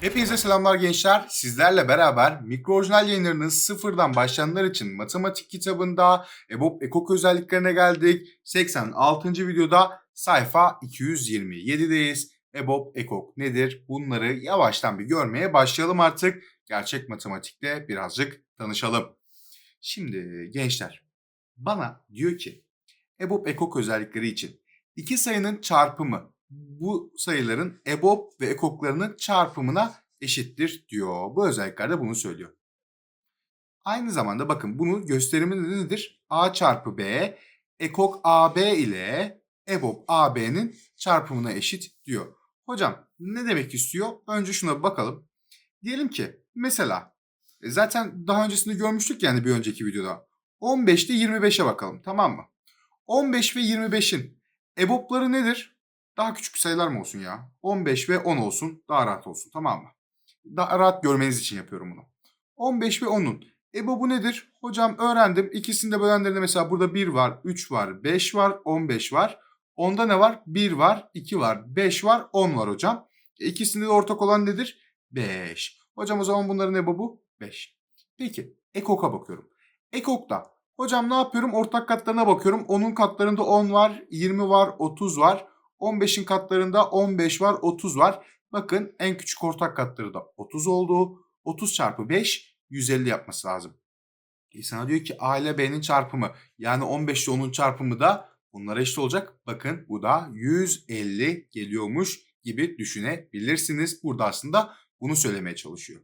Hepinize selamlar gençler. Sizlerle beraber mikro orijinal yayınlarının sıfırdan başlayanlar için matematik kitabında EBOB ekok özelliklerine geldik. 86. videoda sayfa 227'deyiz. EBOB ekok nedir? Bunları yavaştan bir görmeye başlayalım artık. Gerçek matematikte birazcık tanışalım. Şimdi gençler bana diyor ki EBOB ekok özellikleri için iki sayının çarpımı bu sayıların EBOB ve ekoklarının çarpımına eşittir diyor. Bu özellikler de bunu söylüyor. Aynı zamanda bakın bunu gösterimi nedir? A çarpı B ekok AB ile EBOB AB'nin çarpımına eşit diyor. Hocam ne demek istiyor? Önce şuna bakalım. Diyelim ki mesela e, zaten daha öncesinde görmüştük yani bir önceki videoda. 15 ile 25'e bakalım tamam mı? 15 ve 25'in EBOB'ları nedir? Daha küçük sayılar mı olsun ya? 15 ve 10 olsun. Daha rahat olsun tamam mı? Daha rahat görmeniz için yapıyorum bunu. 15 ve 10'un. EBOB'u nedir? Hocam öğrendim. İkisinde bölenlerinde mesela burada 1 var, 3 var, 5 var, 15 var. Onda ne var? 1 var, 2 var, 5 var, 10 var hocam. E, İkisinde de ortak olan nedir? 5. Hocam o zaman bunların EBOB'u 5. Peki EKOK'a bakıyorum. EKOK'ta hocam ne yapıyorum? Ortak katlarına bakıyorum. 10'un katlarında 10 var, 20 var, 30 var. 15'in katlarında 15 var, 30 var. Bakın en küçük ortak katları da 30 oldu. 30 çarpı 5 150 yapması lazım. E diyor ki A ile B'nin çarpımı yani 15 ile 10'un çarpımı da bunlara eşit olacak. Bakın bu da 150 geliyormuş gibi düşünebilirsiniz. Burada aslında bunu söylemeye çalışıyor.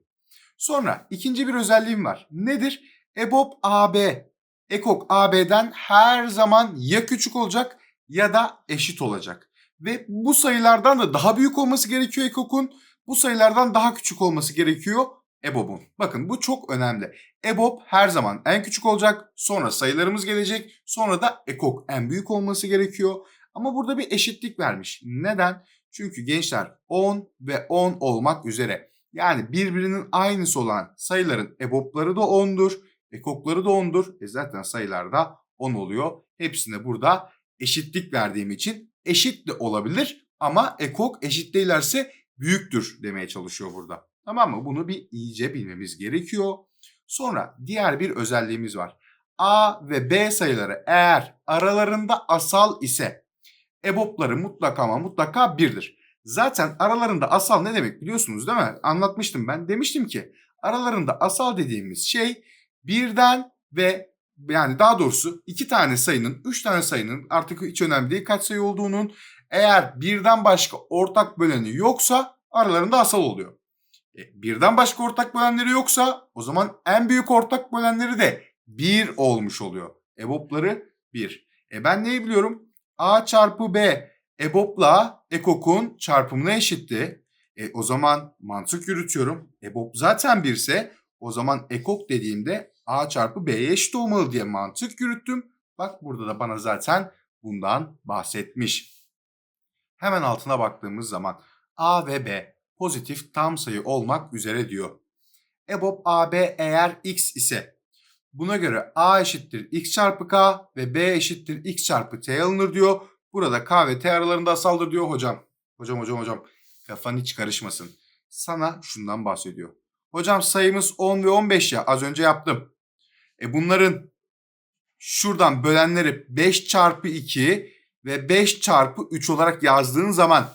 Sonra ikinci bir özelliğim var. Nedir? EBOB AB. EKOK AB'den her zaman ya küçük olacak ya da eşit olacak. Ve bu sayılardan da daha büyük olması gerekiyor EKOK'un. Bu sayılardan daha küçük olması gerekiyor EBOB'un. Bakın bu çok önemli. EBOB her zaman en küçük olacak. Sonra sayılarımız gelecek. Sonra da EKOK en büyük olması gerekiyor. Ama burada bir eşitlik vermiş. Neden? Çünkü gençler 10 ve 10 olmak üzere. Yani birbirinin aynısı olan sayıların EBOB'ları da 10'dur. EKOK'ları da 10'dur. E zaten sayılar da 10 oluyor. Hepsine burada eşitlik verdiğim için eşit de olabilir ama ekok eşit değillerse büyüktür demeye çalışıyor burada. Tamam mı? Bunu bir iyice bilmemiz gerekiyor. Sonra diğer bir özelliğimiz var. A ve B sayıları eğer aralarında asal ise EBOB'ları mutlaka ama mutlaka birdir. Zaten aralarında asal ne demek biliyorsunuz değil mi? Anlatmıştım ben. Demiştim ki aralarında asal dediğimiz şey birden ve yani daha doğrusu iki tane sayının, üç tane sayının artık hiç önemli değil kaç sayı olduğunun eğer birden başka ortak böleni yoksa aralarında asal oluyor. E, birden başka ortak bölenleri yoksa o zaman en büyük ortak bölenleri de 1 olmuş oluyor. EBOB'ları 1. E ben neyi biliyorum? A çarpı B EBOB'la EKOK'un çarpımına eşitti. E, o zaman mantık yürütüyorum. EBOB zaten 1 ise o zaman EKOK dediğimde A çarpı B'ye eşit olmalı diye mantık yürüttüm. Bak burada da bana zaten bundan bahsetmiş. Hemen altına baktığımız zaman A ve B pozitif tam sayı olmak üzere diyor. EBOB AB eğer x ise buna göre A eşittir x çarpı k ve B eşittir x çarpı t alınır diyor. Burada k ve t aralarında asaldır diyor hocam. Hocam hocam hocam kafan hiç karışmasın. Sana şundan bahsediyor. Hocam sayımız 10 ve 15 ya az önce yaptım. E bunların şuradan bölenleri 5 çarpı 2 ve 5 çarpı 3 olarak yazdığın zaman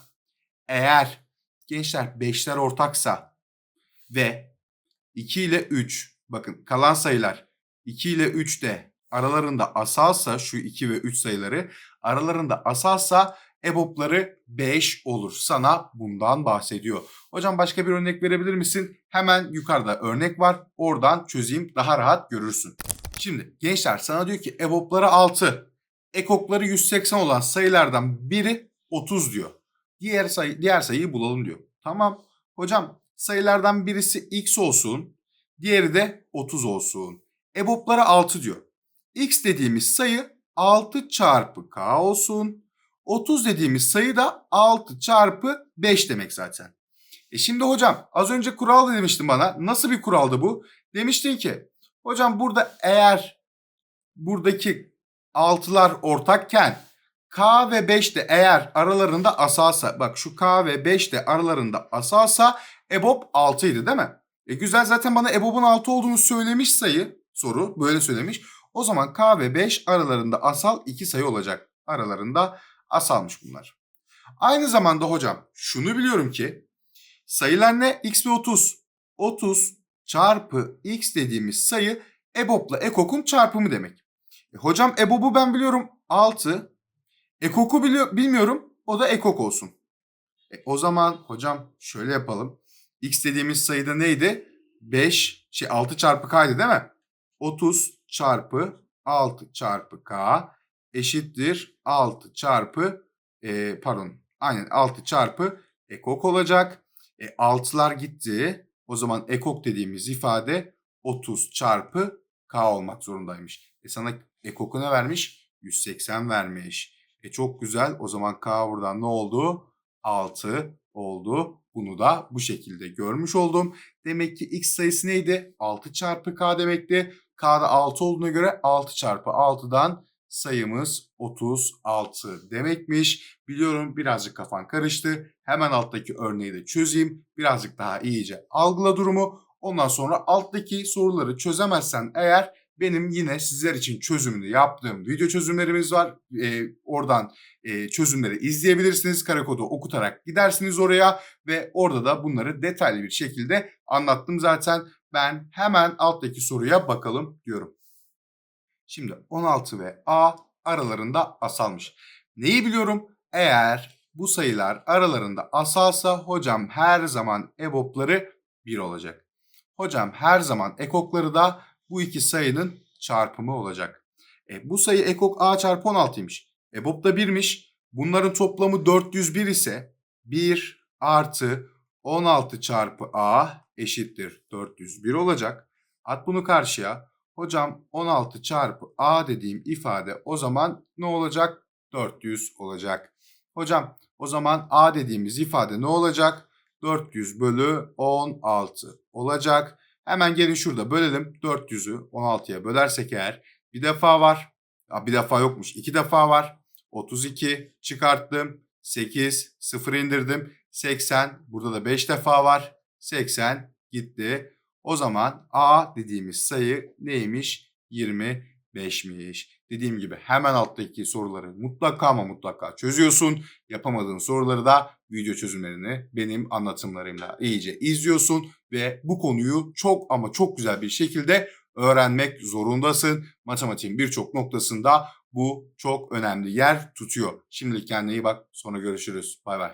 eğer gençler 5'ler ortaksa ve 2 ile 3 bakın kalan sayılar 2 ile 3 de aralarında asalsa şu 2 ve 3 sayıları aralarında asalsa EBOB'ları 5 olur. Sana bundan bahsediyor. Hocam başka bir örnek verebilir misin? Hemen yukarıda örnek var. Oradan çözeyim daha rahat görürsün. Şimdi gençler sana diyor ki EBOB'ları 6. EKOK'ları 180 olan sayılardan biri 30 diyor. Diğer sayı diğer sayıyı bulalım diyor. Tamam. Hocam sayılardan birisi x olsun. Diğeri de 30 olsun. EBOB'ları 6 diyor. X dediğimiz sayı 6 çarpı k olsun. 30 dediğimiz sayı da 6 çarpı 5 demek zaten. E şimdi hocam az önce kural demiştin bana. Nasıl bir kuraldı bu? Demiştin ki hocam burada eğer buradaki 6'lar ortakken K ve 5 de eğer aralarında asalsa bak şu K ve 5 de aralarında asalsa EBOB 6 idi değil mi? E güzel zaten bana EBOB'un 6 olduğunu söylemiş sayı soru böyle söylemiş. O zaman K ve 5 aralarında asal iki sayı olacak. Aralarında asalmış bunlar. Aynı zamanda hocam şunu biliyorum ki sayılar ne? X ve 30. 30 çarpı X dediğimiz sayı EBOB'la EKOK'un çarpımı demek. E, hocam EBOB'u ben biliyorum 6. EKOK'u biliyor, bilmiyorum o da EKOK olsun. E, o zaman hocam şöyle yapalım. X dediğimiz sayıda neydi? 5 şey 6 çarpı K'ydı değil mi? 30 çarpı 6 çarpı K eşittir 6 çarpı e, pardon aynen 6 çarpı ekok olacak. E, 6'lar gitti. O zaman ekok dediğimiz ifade 30 çarpı K olmak zorundaymış. E sana ekoku ne vermiş? 180 vermiş. E çok güzel. O zaman K buradan ne oldu? 6 oldu. Bunu da bu şekilde görmüş oldum. Demek ki x sayısı neydi? 6 çarpı k demekti. K'da 6 olduğuna göre 6 çarpı 6'dan sayımız 36 demekmiş. Biliyorum birazcık kafan karıştı. Hemen alttaki örneği de çözeyim. Birazcık daha iyice algıla durumu. Ondan sonra alttaki soruları çözemezsen eğer benim yine sizler için çözümünü yaptığım video çözümlerimiz var. Ee, oradan e, çözümleri izleyebilirsiniz. Kare kodu okutarak gidersiniz oraya ve orada da bunları detaylı bir şekilde anlattım zaten. Ben hemen alttaki soruya bakalım diyorum. Şimdi 16 ve A aralarında asalmış. Neyi biliyorum? Eğer bu sayılar aralarında asalsa hocam her zaman EBOB'ları 1 olacak. Hocam her zaman ekokları da bu iki sayının çarpımı olacak. E, bu sayı ekok A çarpı 16'ymış. EBOB da 1'miş. Bunların toplamı 401 ise 1 artı 16 çarpı A eşittir 401 olacak. At bunu karşıya. Hocam 16 çarpı A dediğim ifade o zaman ne olacak? 400 olacak. Hocam o zaman A dediğimiz ifade ne olacak? 400 bölü 16 olacak. Hemen gelin şurada bölelim. 400'ü 16'ya bölersek eğer bir defa var. Ya bir defa yokmuş. iki defa var. 32 çıkarttım. 8 0 indirdim. 80 burada da 5 defa var. 80 gitti. O zaman A dediğimiz sayı neymiş? 25'miş. Dediğim gibi hemen alttaki soruları mutlaka ama mutlaka çözüyorsun. Yapamadığın soruları da video çözümlerini benim anlatımlarımla iyice izliyorsun ve bu konuyu çok ama çok güzel bir şekilde öğrenmek zorundasın. Matematiğin birçok noktasında bu çok önemli yer tutuyor. Şimdilik kendine iyi bak. Sonra görüşürüz. Bay bay.